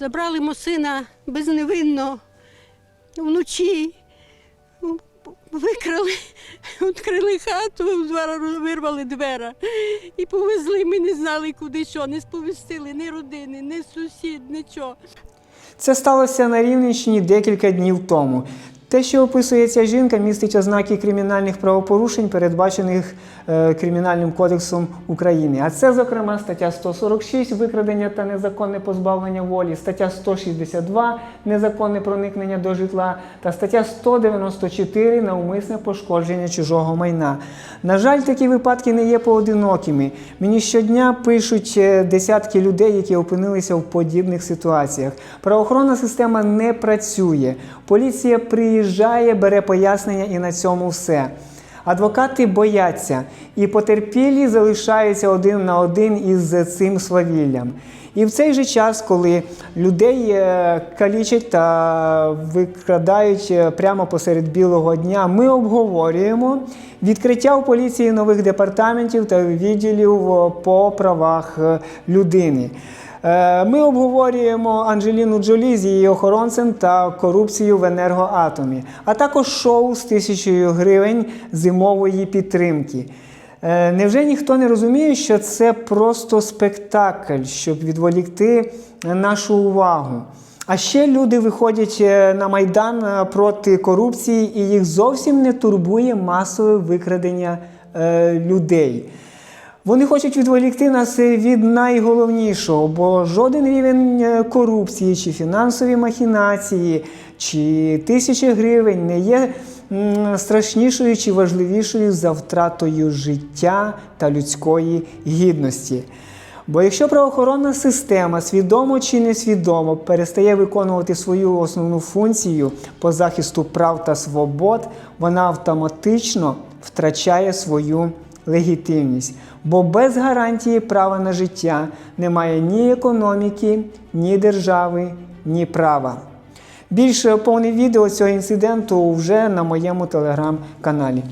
Забрали мо сина безневинно вночі. Викрали, відкрили хату, вирвали двері і повезли. Ми не знали, куди що, не сповістили ні родини, ні сусід, нічого. Це сталося на Рівненщині декілька днів тому. Те, що описує ця жінка, містить ознаки кримінальних правопорушень, передбачених е, Кримінальним кодексом України. А це, зокрема, стаття 146 викрадення та незаконне позбавлення волі, стаття 162 незаконне проникнення до житла та стаття 194 навмисне пошкодження чужого майна. На жаль, такі випадки не є поодинокими. Мені щодня пишуть е, десятки людей, які опинилися в подібних ситуаціях. Правоохоронна система не працює. Поліція приїжджає, бере пояснення і на цьому все. Адвокати бояться, і потерпілі залишаються один на один із цим свавіллям. І в цей же час, коли людей е, калічать та викрадають е, прямо посеред білого дня, ми обговорюємо відкриття у поліції нових департаментів та відділів е, по правах людини. Е, Ми обговорюємо Анджеліну Джолі з її охоронцем та корупцію в енергоатомі, а також шоу з тисячою гривень зимової підтримки. Е, Невже ніхто не розуміє, що це просто спектакль, щоб відволікти нашу увагу? А ще люди виходять е, на майдан проти корупції, і їх зовсім не турбує масове викрадення людей. Вони хочуть відволікти нас від найголовнішого, бо жоден рівень е, корупції, чи фінансові махінації, чи тисячі гривень не є страшнішою чи важливішою за втратою життя та людської гідності. Бо якщо правоохоронна система свідомо чи несвідомо перестає виконувати свою основну функцію по захисту прав та свобод, вона автоматично втрачає свою легітимність. Бо без гарантії права на життя немає ні економіки, ні держави, ні права. Більше повне відео цього інциденту вже на моєму телеграм-каналі.